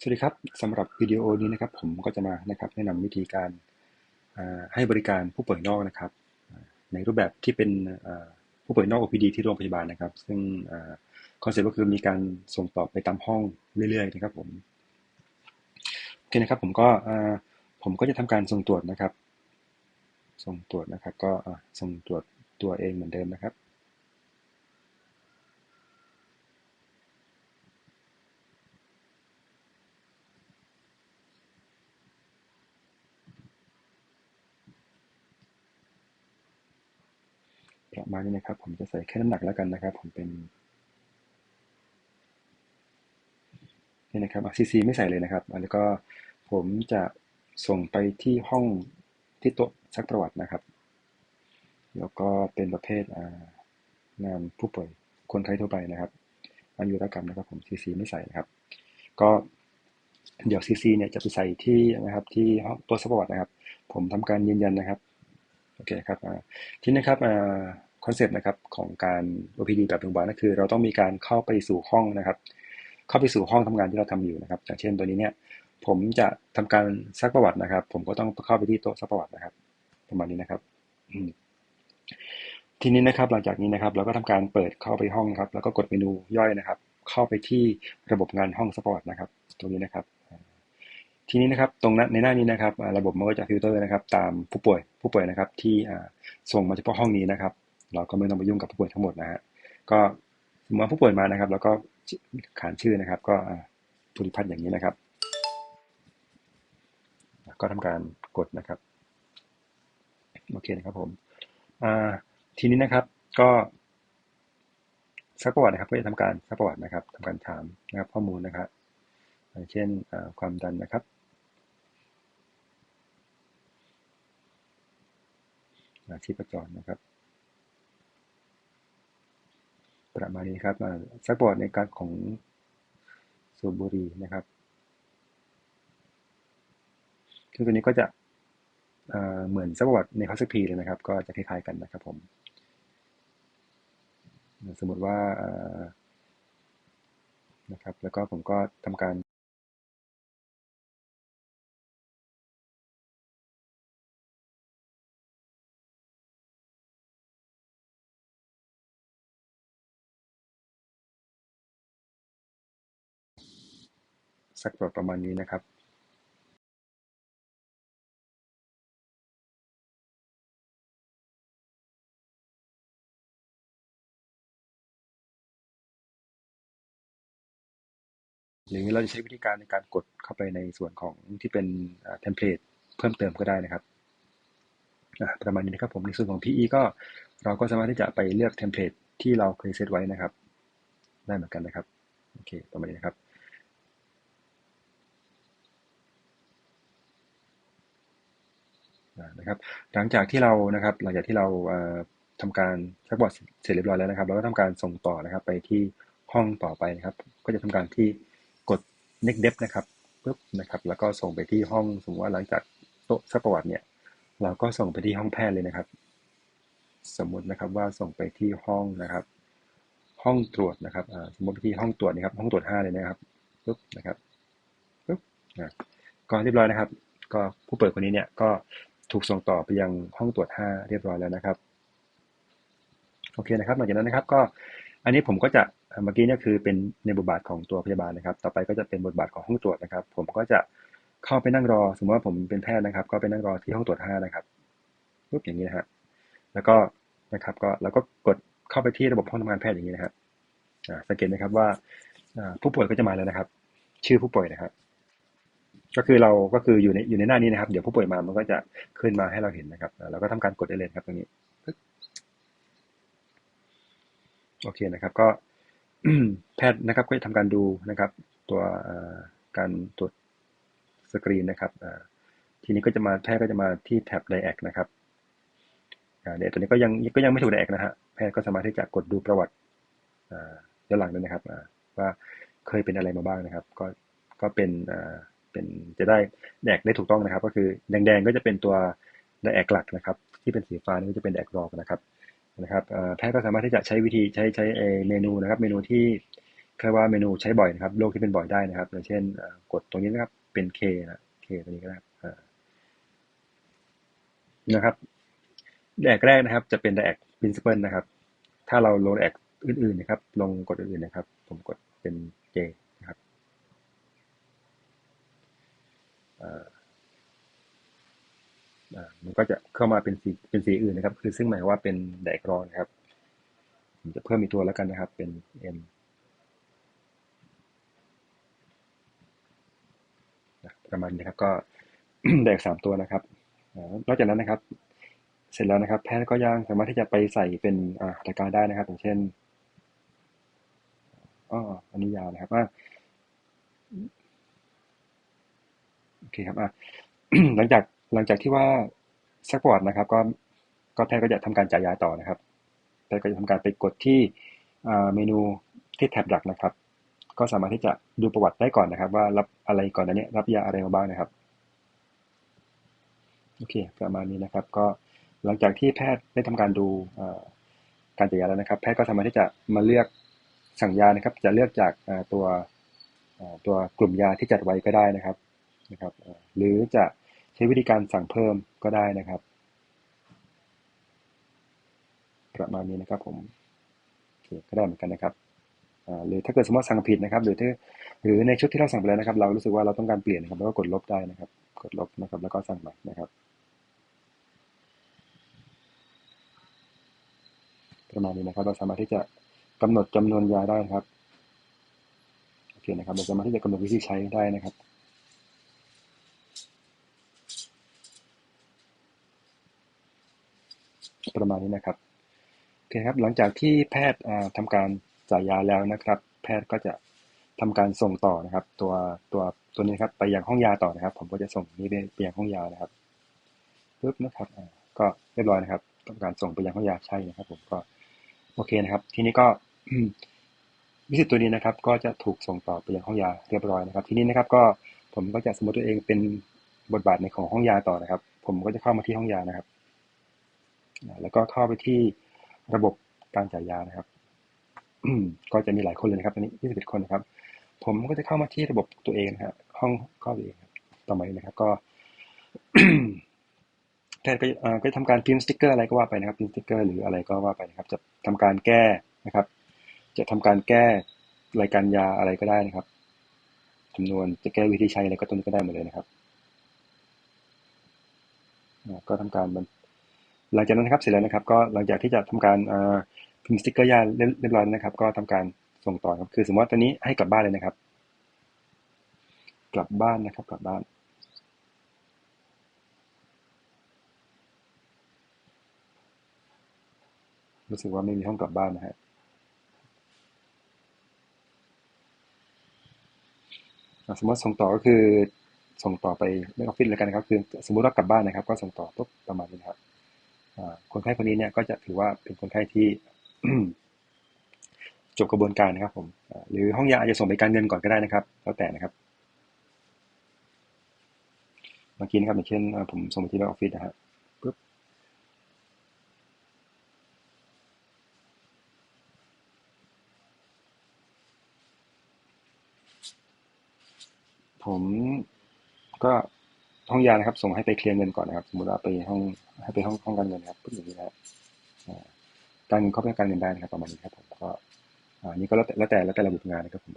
สวัสดีครับสำหรับวิดีโอนี้นะครับผมก็จะมานะครับแนะนำวิธีการให้บริการผู้ป่วยนอกนะครับ ในรูปแบบที่เป็นผู้ป่วยนอก OPD ที่โรงพยาบาลนะครับ ซึ่งคอนเซ็ปต์ก็คือมีการส่งต่อไปตามห้องเรื่อยๆนะครับผมโอเคนะครับผมก็ผมก็จะทำการส่งตรวจนะครับ ส่งตรวจนะครับก็ส่งตรวจตัวเองเหมือนเดิมนะครับะมาณนี้นะครับ ผมจะใส่แค่น้ำหนักแล้วกันนะครับ ผมเป็นนี่นะครับซีซีไม่ใส่เลยนะครับ แล้วก็ผมจะส่งไปที่ห้องที่โต๊ะซักประวัตินะครับ แล้วก็เป็นประเภทงานผู้ป่วยคนไข้ทั่วไปนะครับอายุรกรรมนะครับผมซีซีไม่ใส่นะครับ ก็เดี๋ยวซีซีเนี่ยจะไปใส่ที่นะครับ ที่ห้องตัวซักประวัตินะครับ ผมทำการยืนยันนะครับโอเคครับที่นะครับ อนเซปต์นะครับของการ OPD แบบโรงพยาบาลก็คือ เราต้องมีการเข้าไปสู่ห้องนะครับ เข้าไปสู่ห้องทำงานที่เราทำอยู่นะครับอย่างเช่นตัวนี้เนี่ยผมจะทำการซักประวัตินะครับ ผมก็ต้องเข้าไปที่โต๊ะซักประวัตินะครับ ประมาณนี้นะครับทีนี้นะครับ หลังจากนี้นะครับ เราก็ทำการเปิดเข้าไปห้องครับ แล้วก็กดเมนูย่อยนะครับ เข้าไปที่ระบบงานห้องซักประวัตินะครับ ตรงนี้นะครับทีนี้นะครับตรงนั้นในหน้านี้นะครับ ระบบมันก็จะฟิลเตอร์นะครับ ตามผู้ป่วยผู้ป่วยนะครับ ที่ส่งมาเฉพาะห้องนี้นะครับ เราก็ไม่ต้องไปยุ่งกับผู้ป่วยทั้งหมดนะฮะก็สมมติผู้ป่วยมานะครับ แล้วก็ขานชื่อนะครับ ก็ภูริพัฒน์อย่างนี้นะครับ ก็ทำการกดนะครับโอเคนะครับผมทีนี้นะครับก็ซักประวัตินะครับก็จะทำการซักประวัตินะครับทำการถามนะครับข้อมูลนะครับเช่นความดันนะครับชีพจรนะครับ ประมาณนี้ครับซักบอร์ดในการของสูบบุรีนะครับซึ่งตัวนี้ก็จะเหมือนซักบอร์ดในคอสพีเลยนะครับ ก็จะคล้ายๆกันนะครับผม สมมติว่านะครับ แล้วก็ผมก็ทำการ สักประมาณนี้นะครับหรือเราจะใช้วิธีการในการกดเข้าไปในส่วนของที่เป็นเทมเพลตเพิ่มเติมก็ได้นะครับประมาณนี้นะครับผมในส่วนของ PE ก็เราก็สามารถที่จะไปเลือกเทมเพลตที่เราเคยเซตไว้นะครับ ได้เหมือนกันนะครับ โอเค ประมาณนี้นะครับ นะครับหลังจากที่เรานะครับหลังจากที่เราทำการชักบอร์ดเสร็จเรียบร้อยแล้วนะครับ เราก็ทำการส่งต่อนะครับไปที่ห้องต่อไปนะครับ ก็จะทำการที่กด next step นะครับปุ๊บนะครับ แล้วก็ส่งไปที่ห้องสมมติว่าหลังจากโต๊ะซักประวัติเนี่ย เราก็ส่งไปที่ห้องแพทย์เลยนะครับ สมมุตินะครับว่าส่งไปที่ห้องนะครับ ห้องตรวจนะครับสมมติที่ห้องตรวจนะครับ ห้องตรวจ5เลยนะครับปุ๊บนะครับปุ๊บนะก็เรียบร้อยนะครับ ก็ผู้เปิดคนนี้เนี่ยก็ ถูกส่งต่อไปยังห้องตรวจ 5 เรียบร้อยแล้วนะครับ โอเคนะครับหลังจากนั้นนะครับก็อันนี้ผมก็จะเมื่อกี้นี่คือเป็นในบทบาทของตัวพยาบาลนะครับ ต่อไปก็จะเป็นบทบาทของห้องตรวจนะครับ ผมก็จะเข้าไปนั่งรอ สมมติว่าผมเป็นแพทย์นะครับ ก็ไปนั่งรอที่ห้องตรวจ 5 นะครับปุ๊บอย่างนี้นะฮะแล้วก็นะครับก็แล้วก็กดเข้าไปที่ระบบห้องทำงานแพทย์อย่างนี้นะครับสังเกตนะครับว่าผู้ป่วยก็จะมาแล้วนะครับ ชื่อผู้ป่วยนะครับ ก็คือเราก็คืออยู่ในอยู่ในหน้านี้นะครับเดี๋ยวผู้ป่วยมามันก็จะขึ้นมาให้เราเห็นนะครับเราก็ทำการกดได้เลยครับตรงนี้โอเคนะครับ ก็แพทย์นะครับก็จะทำการดูนะครับ ตัวการตรวจสกรีนนะครับทีนี้ก็จะมาแพทย์ก็จะมาที่แท็บไดแอกนะครับเดี๋ยวตัวนี้ก็ยังก็ยังไม่ถูกไดแอกนะฮะแพทย์ก็สามารถที่จะกดดูประวัติย้อนหลังได้นะครับว่าเคยเป็นอะไรมาบ้างนะครับ ก็ก็เป็น เป็นจะได้แดกได้ถูกต้องนะครับ ก็คือแดงๆก็จะเป็นตัวแดกหลักนะครับ ที่เป็นสีฟ้านี่ก็จะเป็นแดกรองนะครับนะครับแพทย์ก็สามารถที่จะใช้วิธีใช้ใช้เมนูนะครับ เมนูที่แค่ว่าเมนูใช้บ่อยนะครับโรคที่เป็นบ่อยได้นะครับอย่างเช่นกดตรงนี้นะครับเป็น K นะ K ตัวนี้ก็ได้นะครับแดกแรกนะครับ จะเป็นแดก principle นะครับ ถ้าเราลงแดกอื่นๆนะครับ ลงกดอื่นๆนะครับ ผมกดเป็น J นะครับ มันก็จะเข้ามาเป็นสีเป็นสีอื่นนะครับ คือซึ่งหมายว่าเป็นแดกรอนครับผมจะเพิ่มอีกตัวแล้วกันนะครับ เป็น M ประมาณนี้ครับ ก็แดกสามตัวนะครับนอกจากนั้นนะครับ เสร็จแล้วนะครับ แพทย์ก็ยังสามารถที่จะไปใส่เป็นหัตถการได้นะครับ อย่างเช่นอ๋ออันนี้ยาวนะครับว่า อเคครับอะหลังจากหลังจากที่ว่าซักประวัตินะครับ ก็ก็แพทย์ก็จะทำการจ่ายยาต่อนะครับแพทย์ก็จะทำการไปกดที่เมนูที่แท็บหลักนะครับ ก็สามารถที่จะดูประวัติได้ก่อนนะครับ ว่ารับอะไรก่อนนนี้รับยาอะไรมาบ้างนะครับโอเคประมาณนี้นะครับ ก็หลังจากที่แพทย์ได้ทำการดูการจ่ายยาแล้วนะครับ แพทย์ก็สามารถที่จะมาเลือกสั่งยานะครับ จะเลือกจากตัวตัวกลุ่มยาที่จัดไว้ก็ได้นะครับ นะครับ หรือจะใช้วิธีการสั่งเพิ่มก็ได้นะครับ ประมาณนี้นะครับผมก็ได้เหมือนกันนะครับหรือถ้าเกิดสมมติสั่งผิดนะครับ หรือถ้าหรือในชุดที่เราสั่งไปแล้วนะครับ เรารู้สึกว่าเราต้องการเปลี่ยนนะครับแล้วก็กดลบได้นะครับ กดลบนะครับ แล้วก็สั่งใหม่นะครับ ประมาณนี้นะครับ เราสามารถที่จะกำหนดจำนวนยาได้นะครับโอเคนะครับ เราสามารถที่จะกำหนดวิธีใช้ได้นะครับ ประมาณนี้นะครับโอเคครับหลังจากที่แพทย์ทำการจ่ายยาแล้วนะครับ แพทย์ก็จะทำการส่งต่อนะครับ ตัวตัวตัวนี้ครับไปยังห้องยาต่อนะครับ ผมก็จะส่งนี้ไปยังห้องยานะครับปึ๊บนะครับก็เรียบร้อยนะครับต้องการส่งไปยังห้องยาใช่นะครับ ผมก็โอเคนะครับ ทีนี้ก็วิสิตตัวนี้นะครับ ก็จะถูกส่งต่อไปยังห้องยาเรียบร้อยนะครับ ทีนี้นะครับก็ผมก็จะสมมติตัวเองเป็นบทบาทในของห้องยาต่อนะครับ ผมก็จะเข้ามาที่ห้องยานะครับ แล้วก็เข้าไปที่ระบบการจ่ายยานะครับก็จะมีหลายคนเลยนะครับตอนนี้ 21 คนนะครับ ผมก็จะเข้ามาที่ระบบตัวเองนะครับห้องเข้าตัวเองต่อมานะครับ ก็แทนก็จะทำการพิมพ์สติ๊กเกอร์อะไรก็ว่าไปนะครับพิมพ์สติ๊กเกอร์หรืออะไรก็ว่าไปนะครับ จะทำการแก้นะครับ จะทำการแก้รายการยาอะไรก็ได้นะครับจำนวนจะแก้วิธีใช้อะไรก็ตัวนี้ก็ได้หมดเลยนะครับ ก็ทำการ หลังจากนั้นนะครับเสร็จแล้วนะครับ ก็หลังจากที่จะทำการพิมพ์สติ๊กเกอร์ยาเรียบร้อยนะครับ ก็ทำการส่งต่อครับคือสมมติว่าตอนนี้ให้กลับบ้านเลยนะครับ กลับบ้านนะครับ กลับบ้านรู้สึกว่าไม่มีห้องกลับบ้านนะฮะสมมติส่งต่อก็คือส่งต่อไปในออฟฟิศแล้วกันนะครับ คือสมมติว่ากลับบ้านนะครับ ก็ส่งต่อปุ๊บประมาณนี้ครับ คนไข้คนนี้เนี่ยก็จะถือว่าเป็นคนไข้ที่จบกระบวนการนะครับ ผมหรือห้องยาอาจจะส่งไปการเงินก่อนก็ได้นะครับ แล้วแต่นะครับเมื่อกี้นะครับอย่างเช่นผมส่งไปที่ออฟฟิศนะครับผมก็ ห้องยานะครับ ส่งให้ไปเคลียร์เงินก่อนนะครับ สมมติว่าไปห้องให้ไปห้องห้องการเงินครับอย่างนี้นะครับการเงินเข้าไปการเงินได้นะครับประมาณนี้ครับผมก็อันนี้ก็แล้วแต่แล้วแต่แล้วแต่ระบบงานนะครับผม